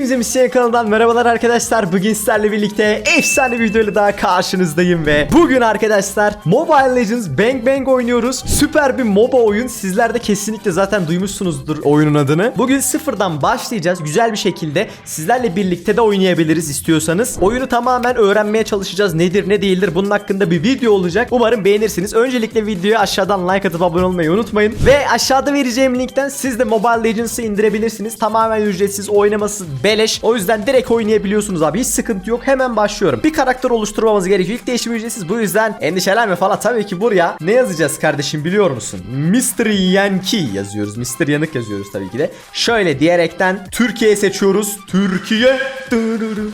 Hepinize Misyon kanalından merhabalar arkadaşlar. Bugün sizlerle birlikte efsane bir videoyla daha karşınızdayım ve bugün arkadaşlar Mobile Legends Bang Bang oynuyoruz. Süper bir MOBA oyun. Sizler de kesinlikle zaten duymuşsunuzdur oyunun adını. Bugün sıfırdan başlayacağız. Güzel bir şekilde sizlerle birlikte de oynayabiliriz istiyorsanız. Oyunu tamamen öğrenmeye çalışacağız. Nedir ne değildir bunun hakkında bir video olacak. Umarım beğenirsiniz. Öncelikle videoya aşağıdan like atıp abone olmayı unutmayın. Ve aşağıda vereceğim linkten siz de Mobile Legends'ı indirebilirsiniz. Tamamen ücretsiz oynaması beleş. O yüzden direkt oynayabiliyorsunuz abi. Hiç sıkıntı yok. Hemen başlıyorum. Bir karakter oluşturmamız gerekiyor. İlk değişim ücretsiz. Bu yüzden endişelenme falan. Tabii ki buraya ne yazacağız kardeşim biliyor musun? Mr. Yankee yazıyoruz. Mr. Yanık yazıyoruz tabii ki de. Şöyle diyerekten Türkiye seçiyoruz. Türkiye.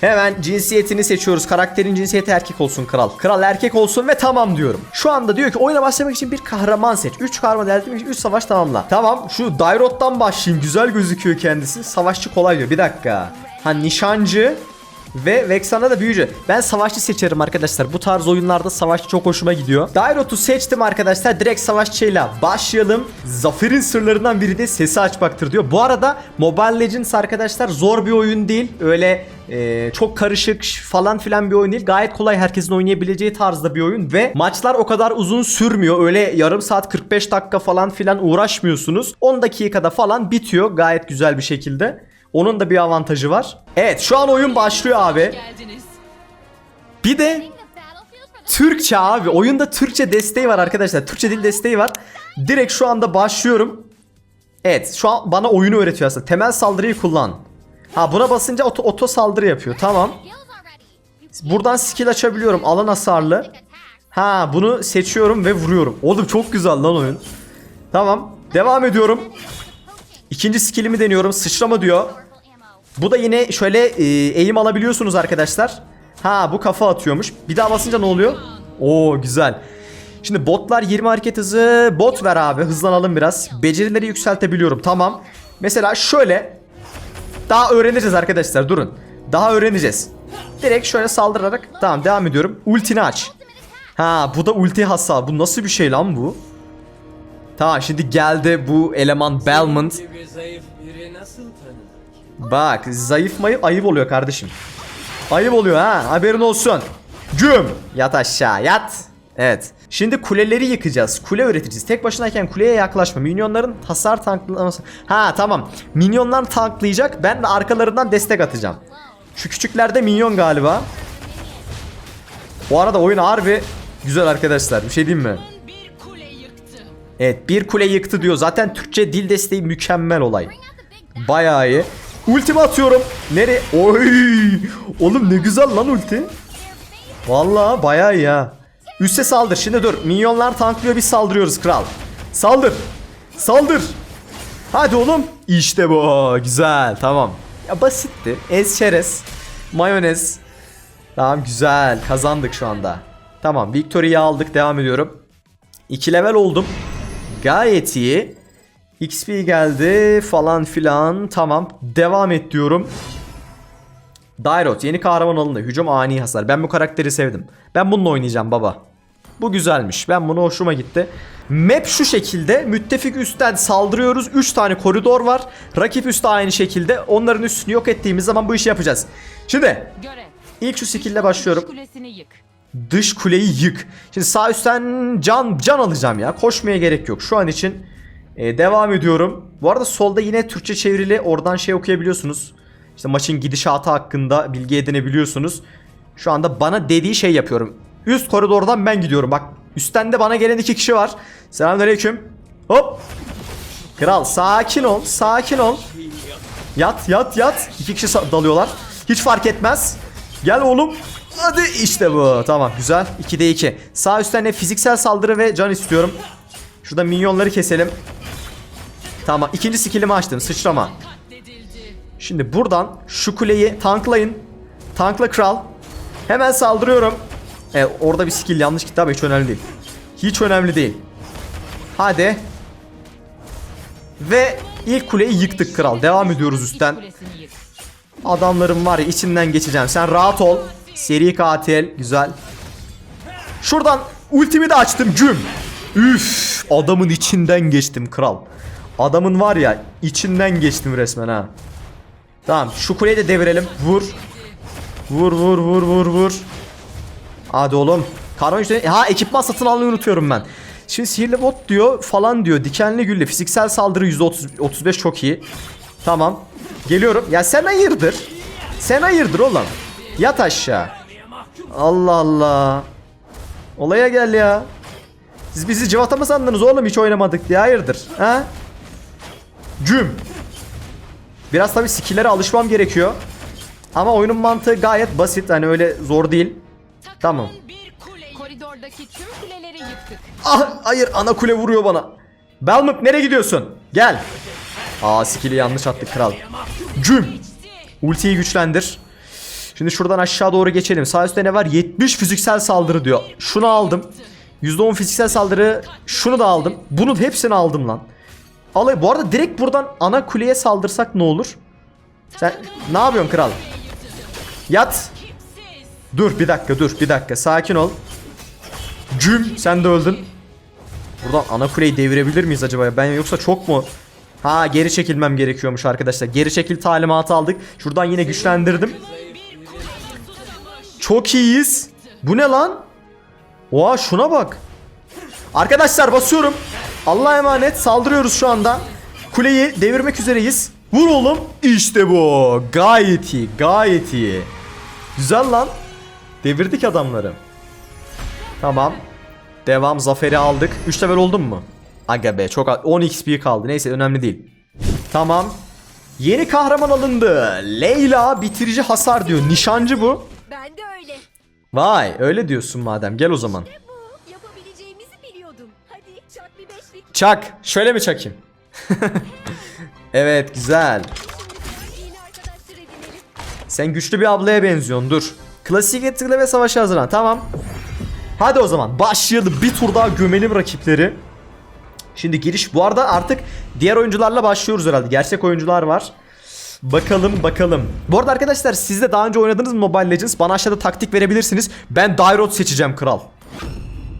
Hemen cinsiyetini seçiyoruz. Karakterin cinsiyeti erkek olsun kral. Kral erkek olsun ve tamam diyorum. Şu anda diyor ki oyuna başlamak için bir kahraman seç. 3 kahraman elde etmek için 3 savaş tamamla. Tamam şu Dairot'tan başlayayım. Güzel gözüküyor kendisi. Savaşçı kolay diyor. Bir dakika. Ha nişancı ve Vexan'a da büyücü. Ben savaşçı seçerim arkadaşlar. Bu tarz oyunlarda savaşçı çok hoşuma gidiyor. Dairot'u seçtim arkadaşlar. Direkt savaşçıyla başlayalım. Zaferin sırlarından biri de sesi açmaktır diyor. Bu arada Mobile Legends arkadaşlar zor bir oyun değil. Öyle e, çok karışık falan filan bir oyun değil. Gayet kolay herkesin oynayabileceği tarzda bir oyun ve maçlar o kadar uzun sürmüyor. Öyle yarım saat 45 dakika falan filan uğraşmıyorsunuz. 10 dakikada falan bitiyor gayet güzel bir şekilde. Onun da bir avantajı var. Evet şu an oyun başlıyor abi. Bir de Türkçe abi. Oyunda Türkçe desteği var arkadaşlar. Türkçe dil desteği var. Direkt şu anda başlıyorum. Evet şu an bana oyunu öğretiyor aslında. Temel saldırıyı kullan. Ha buna basınca oto, oto saldırı yapıyor. Tamam. Buradan skill açabiliyorum. Alan hasarlı. Ha bunu seçiyorum ve vuruyorum. Oğlum çok güzel lan oyun. Tamam. Devam ediyorum. İkinci skillimi deniyorum. Sıçrama diyor. Bu da yine şöyle e, eğim alabiliyorsunuz arkadaşlar. Ha bu kafa atıyormuş. Bir daha basınca ne oluyor? Oo güzel. Şimdi botlar 20 hareket hızı. Bot ver abi. Hızlanalım biraz. Becerileri yükseltebiliyorum. Tamam. Mesela şöyle. Daha öğreneceğiz arkadaşlar. Durun. Daha öğreneceğiz. Direkt şöyle saldırarak. Tamam devam ediyorum. Ultini aç. Ha bu da ulti hasar. Bu nasıl bir şey lan bu? Tamam şimdi geldi bu eleman Belmont. Bak zayıf mayıp ayıp oluyor kardeşim. Ayıp oluyor ha haberin olsun. Güm. Yat aşağı yat. Evet. Şimdi kuleleri yıkacağız. Kule öğreteceğiz. Tek başınayken kuleye yaklaşma. Minyonların hasar tanklaması. Ha tamam. Minyonlar tanklayacak. Ben de arkalarından destek atacağım. Şu küçüklerde minyon galiba. Bu arada oyun harbi güzel arkadaşlar. Bir şey diyeyim mi? Evet bir kule yıktı diyor. Zaten Türkçe dil desteği mükemmel olay. Bayağı iyi. Ultimi atıyorum. Nereye? Oy! Oğlum ne güzel lan ulti. Vallahi bayağı iyi. Üste saldır. Şimdi dur. Minyonlar tanklıyor biz saldırıyoruz kral. Saldır. Saldır. Hadi oğlum. İşte bu. Güzel. Tamam. Ya basitti. Ez çerez. Mayonez. Tamam güzel. Kazandık şu anda. Tamam. Victory'yi aldık. Devam ediyorum. 2 level oldum. Gayet iyi. XP geldi falan filan. Tamam. Devam et diyorum. Dairot yeni kahraman alındı. Hücum ani hasar. Ben bu karakteri sevdim. Ben bununla oynayacağım baba. Bu güzelmiş. Ben bunu hoşuma gitti. Map şu şekilde. Müttefik üstten saldırıyoruz. 3 tane koridor var. Rakip üstte aynı şekilde. Onların üstünü yok ettiğimiz zaman bu işi yapacağız. Şimdi ilk şu skill'le başlıyorum. Dış kuleyi yık. Şimdi sağ üstten can can alacağım ya. Koşmaya gerek yok. Şu an için e, devam ediyorum. Bu arada solda yine Türkçe çevrili oradan şey okuyabiliyorsunuz. İşte maçın gidişatı hakkında bilgi edinebiliyorsunuz. Şu anda bana dediği şey yapıyorum. Üst koridordan ben gidiyorum. Bak üstten de bana gelen iki kişi var. Selamünaleyküm. Hop. Kral sakin ol. Sakin ol. Yat yat yat. İki kişi dalıyorlar. Hiç fark etmez. Gel oğlum. Hadi işte bu. Tamam güzel. 2'de 2. Sağ üstten de fiziksel saldırı ve can istiyorum. Şurada minyonları keselim. Tamam. ikinci skillimi açtım. Sıçrama. Şimdi buradan şu kuleyi tanklayın. Tankla kral. Hemen saldırıyorum. E, orada bir skill yanlış gitti ama hiç önemli değil. Hiç önemli değil. Hadi. Ve ilk kuleyi yıktık kral. Devam ediyoruz üstten. Adamların var ya içinden geçeceğim. Sen rahat ol. Seri katil. Güzel. Şuradan ultimi de açtım. Güm. Üf. Adamın içinden geçtim kral. Adamın var ya içinden geçtim resmen ha. Tamam şu kuleyi de devirelim. Vur. Vur vur vur vur vur. Hadi oğlum. Karma güçleri... Ha ekipman satın almayı unutuyorum ben. Şimdi sihirli bot diyor falan diyor. Dikenli gülle fiziksel saldırı %30, 35 çok iyi. Tamam. Geliyorum. Ya sen hayırdır? Sen hayırdır oğlum? Yat aşağı. Allah Allah. Olaya gel ya. Siz bizi cıvata mı sandınız oğlum hiç oynamadık diye hayırdır? Ha? Güm. Biraz tabii skill'lere alışmam gerekiyor. Ama oyunun mantığı gayet basit. Hani öyle zor değil. Takımın Tamam. bir kuleyi Koridordaki tüm kuleleri yıktık. Ah hayır ana kule vuruyor bana. Belmont nereye gidiyorsun? Gel. Aa skill'i yanlış attık kral. Güm. Ultiyi güçlendir. Şimdi şuradan aşağı doğru geçelim. Sağ üstte ne var? 70 fiziksel saldırı diyor. Şunu aldım. %10 fiziksel saldırı. Şunu da aldım. Bunu hepsini aldım lan. Alay. Bu arada direkt buradan ana kuleye saldırsak ne olur? Sen ne yapıyorsun kral? Yat. Dur bir dakika dur bir dakika sakin ol. Cüm sen de öldün. Buradan ana kuleyi devirebilir miyiz acaba? Ben yoksa çok mu? Ha geri çekilmem gerekiyormuş arkadaşlar. Geri çekil talimatı aldık. Şuradan yine güçlendirdim. Çok iyiyiz. Bu ne lan? Oha şuna bak. Arkadaşlar basıyorum. Allah'a emanet saldırıyoruz şu anda. Kuleyi devirmek üzereyiz. Vur oğlum. İşte bu. Gayet iyi. Gayet iyi. Güzel lan. Devirdik adamları. Tamam. Devam zaferi aldık. 3 level oldun mu? Aga be çok az- 10 XP kaldı. Neyse önemli değil. Tamam. Yeni kahraman alındı. Leyla bitirici hasar diyor. Nişancı bu. Ben de öyle. Vay öyle diyorsun madem. Gel o zaman. Bu yapabileceğimizi biliyordum. Hadi çak bir beşlik. Çak. Şöyle mi çakayım? evet güzel. Şimdi yeni arkadaşlar edinelim. Sen güçlü bir ablaya benziyorsun dur. Klasik etkile ve savaşa hazırlan tamam. Hadi o zaman başlayalım bir tur daha gömelim rakipleri. Şimdi giriş bu arada artık diğer oyuncularla başlıyoruz herhalde. Gerçek oyuncular var. Bakalım bakalım. Bu arada arkadaşlar siz de daha önce oynadınız mı Mobile Legends? Bana aşağıda taktik verebilirsiniz. Ben Dairot seçeceğim kral.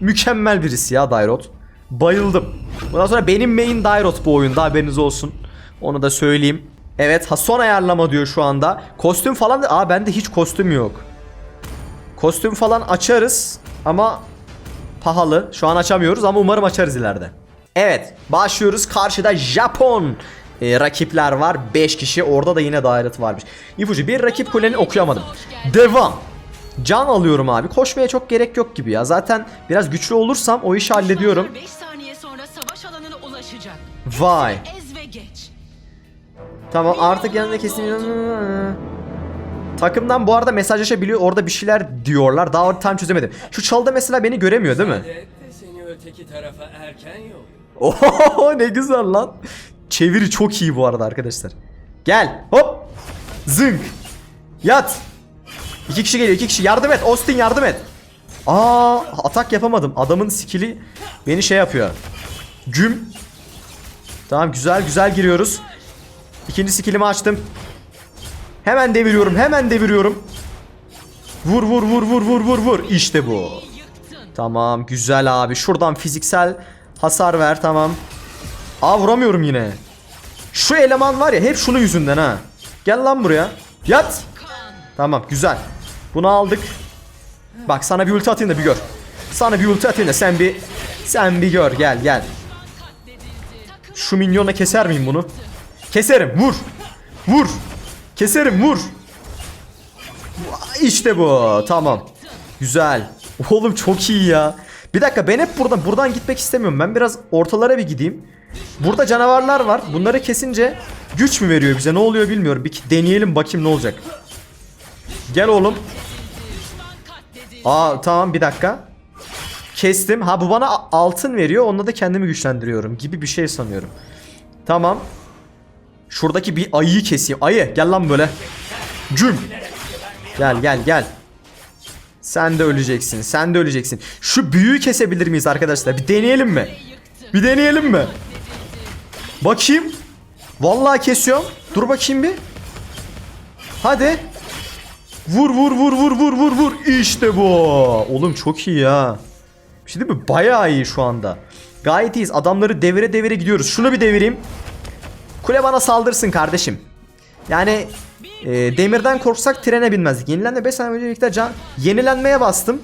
Mükemmel birisi ya Dairot. Bayıldım. Bundan sonra benim main Dairot bu oyunda haberiniz olsun. Onu da söyleyeyim. Evet ha son ayarlama diyor şu anda. Kostüm falan da... Aa bende hiç kostüm yok. Kostüm falan açarız ama pahalı. Şu an açamıyoruz ama umarım açarız ileride. Evet başlıyoruz. Karşıda Japon e, rakipler var. 5 kişi. Orada da yine Dairot varmış. İpucu bir rakip kuleni okuyamadım. Devam. Can alıyorum abi. Koşmaya çok gerek yok gibi ya. Zaten biraz güçlü olursam o işi hallediyorum. 5 saniye sonra savaş alanına ulaşacak. Vay. Ez ve geç. Tamam artık yanında kesin Takımdan bu arada mesajlaşabiliyor. Orada bir şeyler diyorlar. Daha tam çözemedim. Şu çalda mesela beni göremiyor değil mi? Hadi et de seni öteki tarafa erken yol. Oho ne güzel lan. Çeviri çok iyi bu arada arkadaşlar. Gel. Hop. Zınk. Yat. İki kişi geliyor. iki kişi. Yardım et. Austin yardım et. Aa atak yapamadım. Adamın skill'i beni şey yapıyor. Güm. Tamam güzel güzel giriyoruz. İkinci skill'imi açtım. Hemen deviriyorum. Hemen deviriyorum. Vur vur vur vur vur vur vur. İşte bu. Tamam güzel abi. Şuradan fiziksel hasar ver tamam. Aa vuramıyorum yine. Şu eleman var ya hep şunun yüzünden ha. Gel lan buraya. Yat. Tamam güzel. Bunu aldık. Bak sana bir ulti atayım da bir gör. Sana bir ulti atayım da sen bir sen bir gör gel gel. Şu minyona keser miyim bunu? Keserim vur. Vur. Keserim vur. İşte bu. Tamam. Güzel. Oğlum çok iyi ya. Bir dakika ben hep buradan buradan gitmek istemiyorum. Ben biraz ortalara bir gideyim. Burada canavarlar var. Bunları kesince güç mü veriyor bize? Ne oluyor bilmiyorum. Bir deneyelim bakayım ne olacak. Gel oğlum. Aa tamam bir dakika. Kestim. Ha bu bana altın veriyor. Onunla da kendimi güçlendiriyorum gibi bir şey sanıyorum. Tamam. Şuradaki bir ayıyı keseyim. Ayı gel lan böyle. Cüm. Gel gel gel. Sen de öleceksin. Sen de öleceksin. Şu büyüyü kesebilir miyiz arkadaşlar? Bir deneyelim mi? Bir deneyelim mi? Bakayım. Vallahi kesiyorum. Dur bakayım bir. Hadi. Vur vur vur vur vur vur vur. İşte bu. Oğlum çok iyi ya. Bir şey değil mi? Bayağı iyi şu anda. Gayet iyiyiz. Adamları devire devire gidiyoruz. Şunu bir devireyim. Kule bana saldırsın kardeşim. Yani Ee, demirden korksak trene binmezdik. Yenilenme 5 saniye öncelikle can... Yenilenmeye bastım.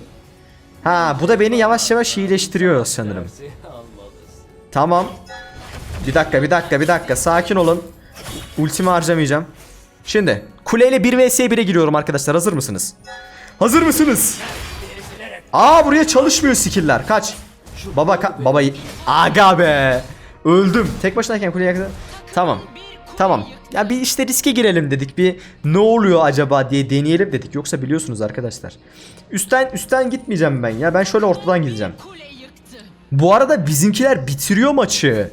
Ha bu da beni yavaş yavaş iyileştiriyor sanırım. Tamam. Bir dakika bir dakika bir dakika sakin olun. Ultimi harcamayacağım. Şimdi kuleyle 1 vs 1'e giriyorum arkadaşlar hazır mısınız? Hazır mısınız? Aa buraya çalışmıyor skill'ler. Kaç. Baba ka- baba aga be. Öldüm. Tek başınayken kuleye kadar. Tamam. Tamam. Ya bir işte riske girelim dedik. Bir ne oluyor acaba diye deneyelim dedik. Yoksa biliyorsunuz arkadaşlar. Üstten üstten gitmeyeceğim ben ya. Ben şöyle ortadan gideceğim. Bu arada bizimkiler bitiriyor maçı.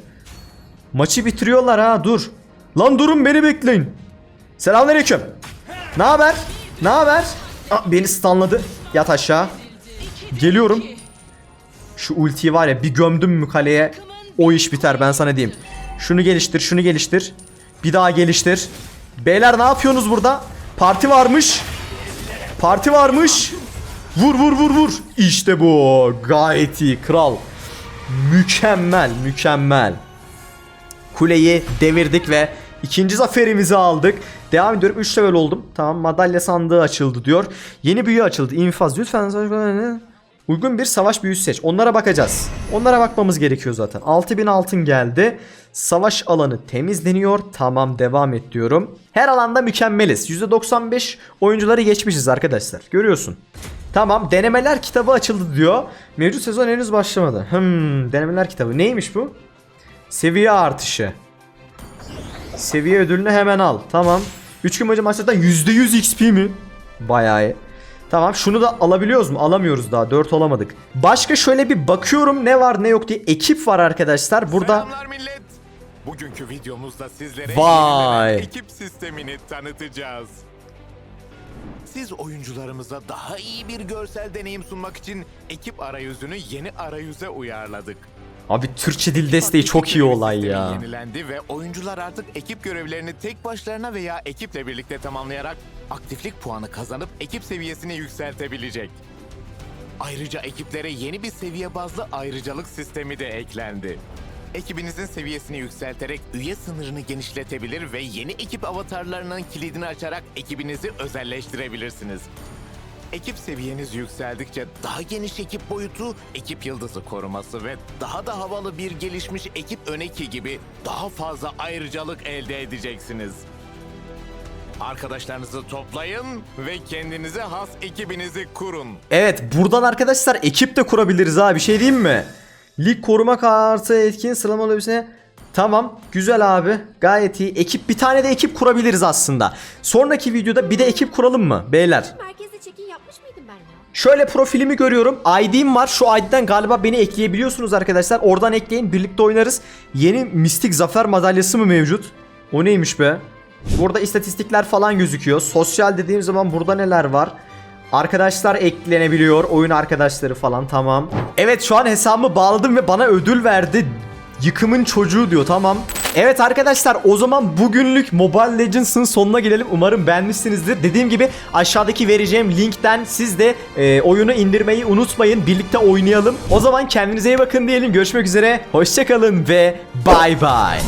Maçı bitiriyorlar ha dur. Lan durun beni bekleyin. Selamünaleyküm. Ne haber? Ne haber? Beni stunladı. Yat aşağı. Geliyorum. Şu ultiyi var ya bir gömdüm mü kaleye o iş biter ben sana diyeyim. Şunu geliştir, şunu geliştir. Bir daha geliştir. Beyler ne yapıyorsunuz burada? Parti varmış. Parti varmış. Vur vur vur vur. İşte bu. Gayet iyi kral. Mükemmel, mükemmel. Kuleyi devirdik ve ikinci zaferimizi aldık. Devam ediyorum. 3 level oldum. Tamam madalya sandığı açıldı diyor. Yeni büyü açıldı. İnfaz. Lütfen uygun bir savaş büyüsü seç. Onlara bakacağız. Onlara bakmamız gerekiyor zaten. 6000 altın geldi. Savaş alanı temizleniyor. Tamam devam et diyorum. Her alanda mükemmeliz. %95 oyuncuları geçmişiz arkadaşlar. Görüyorsun. Tamam denemeler kitabı açıldı diyor. Mevcut sezon henüz başlamadı. Hmm denemeler kitabı. Neymiş bu? Seviye artışı. Seviye ödülünü hemen al. Tamam. 3 gün boyunca maçlardan %100 XP mi? Bayağı iyi. Tamam şunu da alabiliyoruz mu? Alamıyoruz daha. 4 olamadık. Başka şöyle bir bakıyorum ne var ne yok diye. Ekip var arkadaşlar. Burada Selamlar millet. Bugünkü videomuzda sizlere Vay. yenilenen ekip sistemini tanıtacağız. Siz oyuncularımıza daha iyi bir görsel deneyim sunmak için ekip arayüzünü yeni arayüze uyarladık. Abi Türkçe dil desteği çok iyi olay ya. Yenilendi ve oyuncular artık ekip görevlerini tek başlarına veya ekiple birlikte tamamlayarak aktiflik puanı kazanıp ekip seviyesini yükseltebilecek. Ayrıca ekiplere yeni bir seviye bazlı ayrıcalık sistemi de eklendi. Ekibinizin seviyesini yükselterek üye sınırını genişletebilir ve yeni ekip avatarlarının kilidini açarak ekibinizi özelleştirebilirsiniz. Ekip seviyeniz yükseldikçe daha geniş ekip boyutu, ekip yıldızı koruması ve daha da havalı bir gelişmiş ekip öneki gibi daha fazla ayrıcalık elde edeceksiniz. Arkadaşlarınızı toplayın ve kendinize has ekibinizi kurun. Evet buradan arkadaşlar ekip de kurabiliriz ha bir şey diyeyim mi? Lig koruma kartı etkin sıralama lobisine Tamam güzel abi gayet iyi ekip bir tane de ekip kurabiliriz aslında Sonraki videoda bir de ekip kuralım mı beyler Şöyle profilimi görüyorum. ID'm var. Şu ID'den galiba beni ekleyebiliyorsunuz arkadaşlar. Oradan ekleyin. Birlikte oynarız. Yeni mistik zafer madalyası mı mevcut? O neymiş be? Burada istatistikler falan gözüküyor. Sosyal dediğim zaman burada neler var? Arkadaşlar eklenebiliyor. Oyun arkadaşları falan. Tamam. Evet şu an hesabımı bağladım ve bana ödül verdi. Yıkımın çocuğu diyor. Tamam. Evet arkadaşlar o zaman bugünlük Mobile Legends'ın sonuna gelelim. Umarım beğenmişsinizdir. Dediğim gibi aşağıdaki vereceğim linkten siz de e, oyunu indirmeyi unutmayın. Birlikte oynayalım. O zaman kendinize iyi bakın diyelim. Görüşmek üzere. Hoşçakalın ve bay bay.